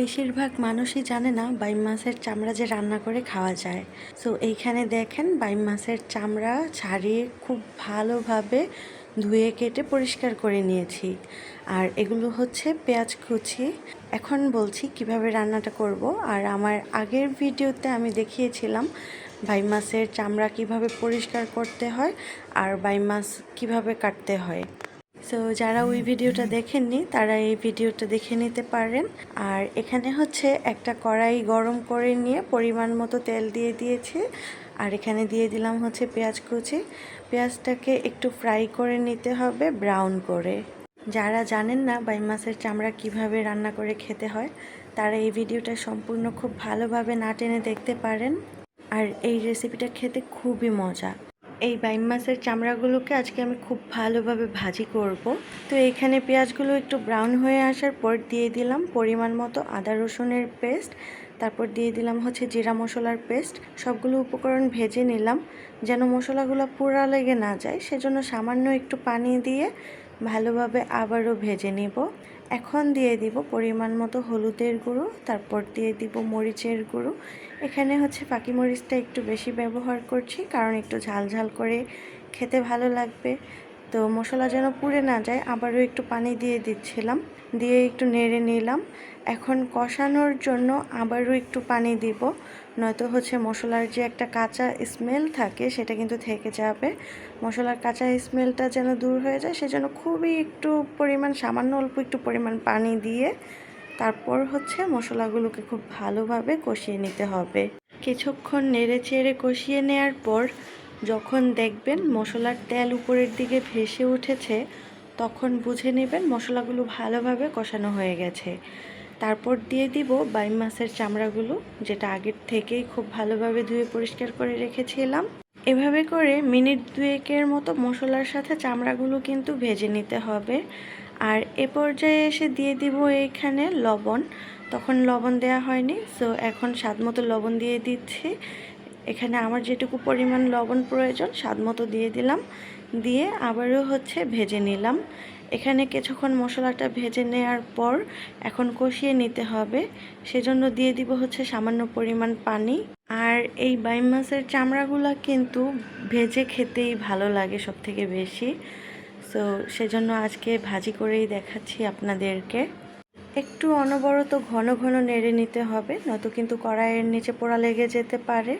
বেশিরভাগ মানুষই জানে না বাইম মাছের চামড়া যে রান্না করে খাওয়া যায়। সো এইখানে দেখেন বাইম মাছের চামড়া ছাড়িয়ে খুব ভালোভাবে ধুয়ে কেটে পরিষ্কার করে নিয়েছি। আর এগুলো হচ্ছে পেঁয়াজ কুচি। এখন বলছি কীভাবে রান্নাটা করব। আর আমার আগের ভিডিওতে আমি দেখিয়েছিলাম বাইম মাছের চামড়া কীভাবে পরিষ্কার করতে হয় আর বাইম মাছ কীভাবে কাটতে হয়। সো যারা ওই ভিডিওটা দেখেননি, তারা এই ভিডিওটা দেখে নিতে পারেন। আর এখানে হচ্ছে একটা কড়াই গরম করে নিয়ে পরিমাণ মতো তেল দিয়ে দিয়েছি। আর এখানে দিয়ে দিলাম হচ্ছে পেঁয়াজ কুচি। পেঁয়াজটাকে একটু ফ্রাই করে নিতে হবে, ব্রাউন করে। যারা জানেন না বাই মাছের চামড়া কীভাবে রান্না করে খেতে হয়, তারা এই ভিডিওটা সম্পূর্ণ খুব ভালোভাবে না টেনে দেখতে পারেন। আর এই রেসিপিটা খেতে খুবই মজা। এই বাইম মাছের চামড়াগুলোকে আজকে আমি খুব ভালোভাবে ভাজি করব। তো এখানে পেঁয়াজগুলো একটু ব্রাউন হয়ে আসার পর দিয়ে দিলাম পরিমাণ মতো আদা রসুনের পেস্ট তারপর দিয়ে দিলাম হচ্ছে জিরা মশলার পেস্ট সবগুলো উপকরণ ভেজে নিলাম যেন মশলাগুলো পুরা লেগে না যায়, সেজন্য সামান্য একটু পানি দিয়ে ভালোভাবে আবারও ভেজে নিব। এখন দিয়ে দিব পরিমাণ মতো হলুদের গুঁড়ো, তারপর দিয়ে দিব মরিচের গুঁড়ো। এখানে হচ্ছে পাকি মরিচটা একটু বেশি ব্যবহার করছি, কারণ একটু ঝাল ঝাল করে খেতে ভালো লাগবে। তো মশলা যেন পুড়ে না যায়, আবারও একটু পানি দিয়ে দিচ্ছিলাম। দিয়ে একটু নেড়ে নিলাম। এখন কষানোর জন্য আবারও একটু পানি দিব। নয়তো হচ্ছে মশলার যে একটা কাঁচা স্মেল থাকে, সেটা কিন্তু থেকে যাবে। মশলার কাঁচা স্মেলটা যেন দূর হয়ে যায়, সেজন্য খুবই একটু পরিমাণ, সামান্য অল্প একটু পরিমাণ পানি দিয়ে তারপর হচ্ছে মশলাগুলোকে খুব ভালোভাবে কষিয়ে নিতে হবে। কিছুক্ষণ নেড়ে চেড়ে কষিয়ে নেওয়ার পর যখন দেখবেন মশলার তেল উপরের দিকে ভেসে উঠেছে, তখন বুঝে নেবেন মশলাগুলো ভালোভাবে কষানো হয়ে গেছে। তারপর দিয়ে দিব বাইম মাছের চামড়াগুলো, যেটা আগের থেকেই খুব ভালোভাবে ধুয়ে পরিষ্কার করে রেখেছিলাম। এভাবে করে মিনিট দুয়েকের মতো মশলার সাথে চামড়াগুলো কিন্তু ভেজে নিতে হবে। আর এ পর্যায়ে এসে দিয়ে দিব এইখানে লবণ। তখন লবণ দেওয়া হয়নি সো এখন স্বাদ মতো লবণ দিয়ে দিচ্ছি। এখানে আমার যেটুকু পরিমাণ লবণ প্রয়োজন, স্বাদ মতো দিয়ে দিলাম। দিয়ে আবারও হচ্ছে ভেজে নিলাম। এখানে কিছুক্ষণ মশলাটা ভেজে নেওয়ার পর এখন কষিয়ে নিতে হবে। সেজন্য দিয়ে দিব হচ্ছে সামান্য পরিমাণ পানি। আর এই বাইম মাছের চামড়াগুলো কিন্তু ভেজে খেতেই ভালো লাগে সব থেকে বেশি। সো সেজন্য আজকে ভাজি করেই দেখাচ্ছি আপনাদেরকে। একটু অনবরত ঘন ঘন নেড়ে নিতে হবে, নয়তো কিন্তু কড়াইয়ের নিচে পোড়া লেগে যেতে পারে।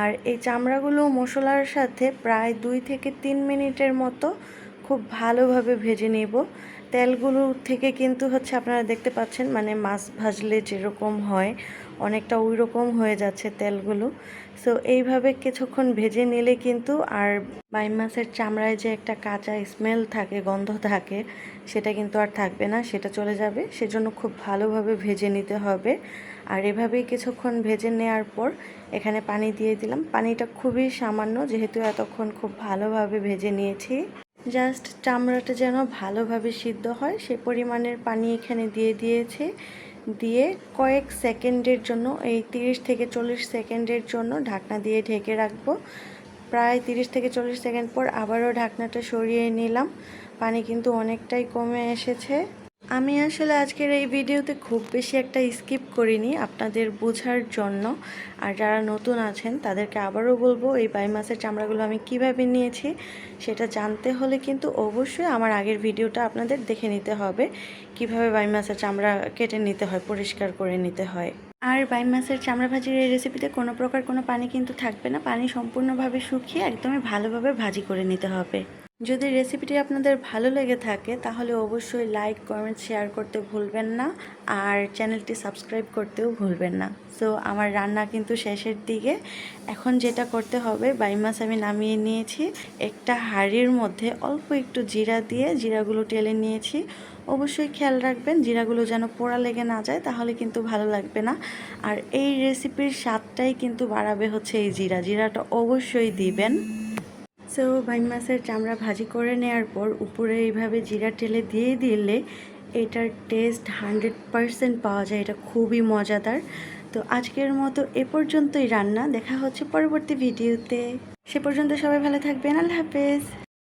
আর এই চামড়াগুলো মশলার সাথে প্রায় দুই থেকে তিন মিনিটের মতো খুব ভালোভাবে ভেজে নেব। তেলগুলো থেকে কিন্তু হচ্ছে আপনারা দেখতে পাচ্ছেন মানে মাছ ভাজলে যেরকম হয়, অনেকটা ওই রকম হয়ে যাচ্ছে তেলগুলো। সো এইভাবে কিছুক্ষণ ভেজে নিলে কিন্তু আর বাইম মাছের চামড়ায় যে একটা কাঁচা স্মেল থাকে, গন্ধ থাকে, সেটা কিন্তু আর থাকবে না, সেটা চলে যাবে। সেজন্য খুব ভালোভাবে ভেজে নিতে হবে। আর এভাবেই কিছুক্ষণ ভেজে নেওয়ার পর এখানে পানি দিয়ে দিলাম। পানিটা খুবই সামান্য, যেহেতু এতক্ষণ খুব ভালোভাবে ভেজে নিয়েছি। জাস্ট চামড়াটা যেন ভালোভাবে সিদ্ধ হয়, সে পরিমাণের পানি এখানে দিয়ে দিয়েছে। দিয়ে কয়েক সেকেন্ডের জন্য, এই তিরিশ থেকে চল্লিশ সেকেন্ডের জন্য ঢাকনা দিয়ে ঢেকে রাখব। প্রায় তিরিশ থেকে চল্লিশ সেকেন্ড পর আবারও ঢাকনাটা সরিয়ে নিলাম। পানি কিন্তু অনেকটাই কমে এসেছে। আমি আসলে আজকের এই ভিডিওতে খুব বেশি একটা স্কিপ করিনি আপনাদের বোঝার জন্য। আর যারা নতুন আছেন, তাদেরকে আবারও বলব, এই বাই মাছের চামড়াগুলো আমি কীভাবে নিয়েছি সেটা জানতে হলে কিন্তু অবশ্যই আমার আগের ভিডিওটা আপনাদের দেখে নিতে হবে। কীভাবে বাই মাছের চামড়া কেটে নিতে হয়, পরিষ্কার করে নিতে হয়। আর বাই মাছের চামড়া ভাজির এই রেসিপিতে কোনো প্রকার কোনো পানি কিন্তু থাকবে না। পানি সম্পূর্ণভাবে শুকিয়ে একদমই ভালোভাবে ভাজি করে নিতে হবে। যদি রেসিপিটি আপনাদের ভালো লেগে থাকে, তাহলে অবশ্যই লাইক কমেন্ট শেয়ার করতে ভুলবেন না আর চ্যানেলটি সাবস্ক্রাইব করতেও ভুলবেন না। সো আমার রান্না কিন্তু শেষের দিকে। এখন যেটা করতে হবে বাই মাছ আমি নামিয়ে নিয়েছি। একটা হাঁড়ির মধ্যে অল্প একটু জিরা দিয়ে জিরাগুলো টেলে নিয়েছি। অবশ্যই খেয়াল রাখবেন, জিরাগুলো যেন পোড়া লেগে না যায়, তাহলে কিন্তু ভালো লাগবে না। আর এই রেসিপির স্বাদটাই কিন্তু বাড়াবে হচ্ছে এই জিরা। জিরাটা অবশ্যই দিবেন। সো ভাই মাছের চামড়া ভাজি করে নেওয়ার পর উপরে এইভাবে জিরা টেলে দিয়ে দিলে এটার টেস্ট হান্ড্রেড পারসেন্ট পাওয়া যায়। এটা খুবই মজাদার। তো আজকের মতো এ পর্যন্তই রান্না। দেখা হচ্ছে পরবর্তী ভিডিওতে। সে পর্যন্ত সবাই ভালো থাকবেন। আল্লাহ হাফেজ।